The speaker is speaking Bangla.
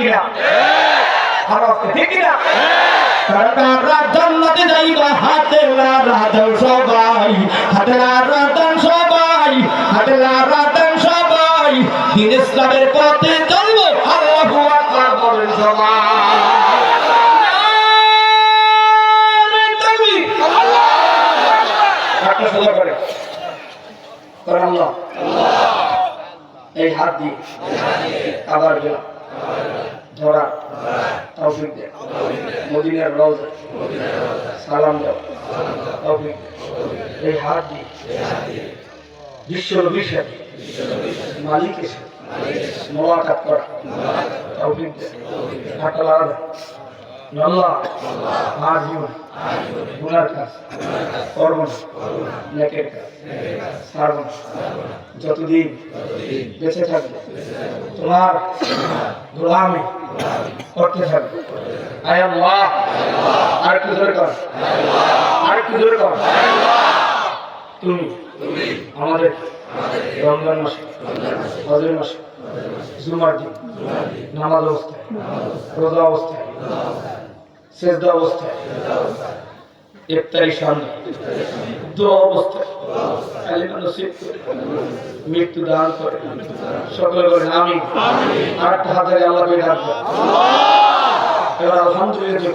ঠিক কি না আর আজকে ঠিক কি না কারা জান্নাতে যাইবা হাতে দাও সবাই। হাতে দাও সবাই হাতে দাও সবাই। দিন ইসলামের পথে চলবো আল্লাহু আকবার বলেন সবাই। তাকবীর করে। আল্লাহ। এই হাত দিয়ে। আবার গেলাম ধরা। তৌফিক দে। মদিনার রওজা। সালাম দাও। তৌফিক এই হাত দিয়ে বিশ্ব নবীর সাথে মালিকের সাথে। মোলাকাত করা। তৌফিক দে। হাতটা লাগা আল্লাহ আর জীবন কাজ করব না নেকের যতদিন বেঁচে থাকবে, তোমার গোলামি করতে থাকবে। আয় আল্লাহ, আর একটু জোরে কর। আর একটু জোরে কর। তুমি আমাদের রমজান মাসে হজের মাসে, জুমার দিন, নামাজ অবস্থায়, রোজা অবস্থায় সেজদা অবস্থায় ইফতারি সামনে। দোয়া অবস্থায় কালিমা নসিব করে। মৃত্যু দান করে। সকলে বলেন আমি আটটা হাজারে আল্লাহ করে রাখব এবার আলহামদুলিল্লাহ